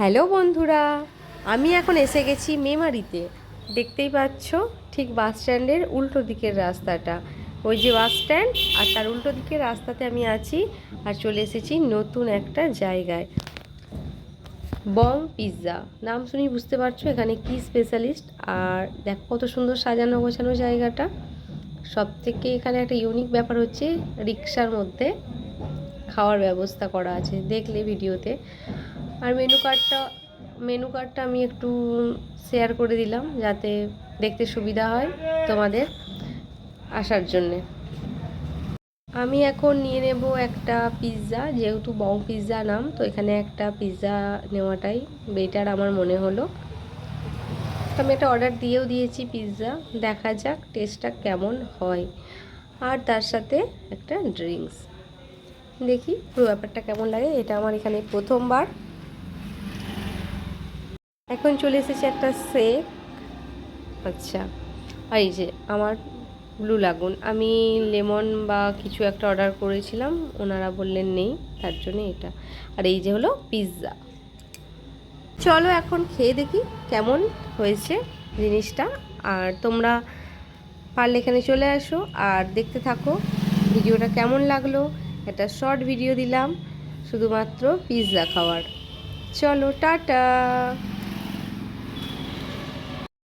Hello বন্ধুরা, আমি এখন এসে গেছি মেমারিতে। দেখতেই পাচ্ছ, ঠিক বাস স্ট্যান্ডের উল্টো দিকের রাস্তাটা। ওই যে বাস স্ট্যান্ড, আর তার উল্টো দিকের রাস্তাতে আমি আছি আর চলে এসেছি নতুন একটা জায়গায়। Bong pizza. নাম শুনি বুঝতে পারছ, এখানে কি স্পেশালিস্ট? আর দেখ, কত সুন্দর সাজানো গোছানো জায়গাটা। সব থেকে এখানে একটা ইউনিক ব্যাপার হচ্ছে, রিক্সার মধ্যে খাওয়ার ব্যবস্থা করা আছে। দেখলে ভিডিওতে। আর মেনু কার্ডটা মেনু কার্ডটা আমি একটু শেয়ার করে দিলাম যাতে দেখতে সুবিধা হয় তোমাদের আসার জন্যে। আমি এখন নিয়ে নেব একটা পিৎজা যেহেতু বং পিৎজা নাম, তো এখানে একটা পিৎজা নেওয়াটাই বেটার আমার মনে হলো। আমি একটা অর্ডার দিয়েও দিয়েছি পিৎজা দেখা যাক টেস্টটা কেমন হয়। আর তার সাথে একটা ড্রিঙ্কস দেখি পুরো ব্যাপারটা কেমন লাগে, এটা আমার এখানে প্রথমবার। এখন চলে এসেছে একটা সেক। আচ্ছা আর এই যে আমার ব্লু লাগুন। আমি লেমন বা কিছু একটা অর্ডার করেছিলাম, ওনারা বললেন নেই, তার জন্য এটা। আর এই যে হলো পিৎজা। চলো এখন খেয়ে দেখি কেমন হয়েছে জিনিসটা। আর তোমরা পারলে এখানে চলে আসো আর দেখতে থাকো ভিডিওটা কেমন লাগল। একটা শর্ট ভিডিও দিলাম, শুধুমাত্র পিৎজা খাওয়ার। চলো, টাটা!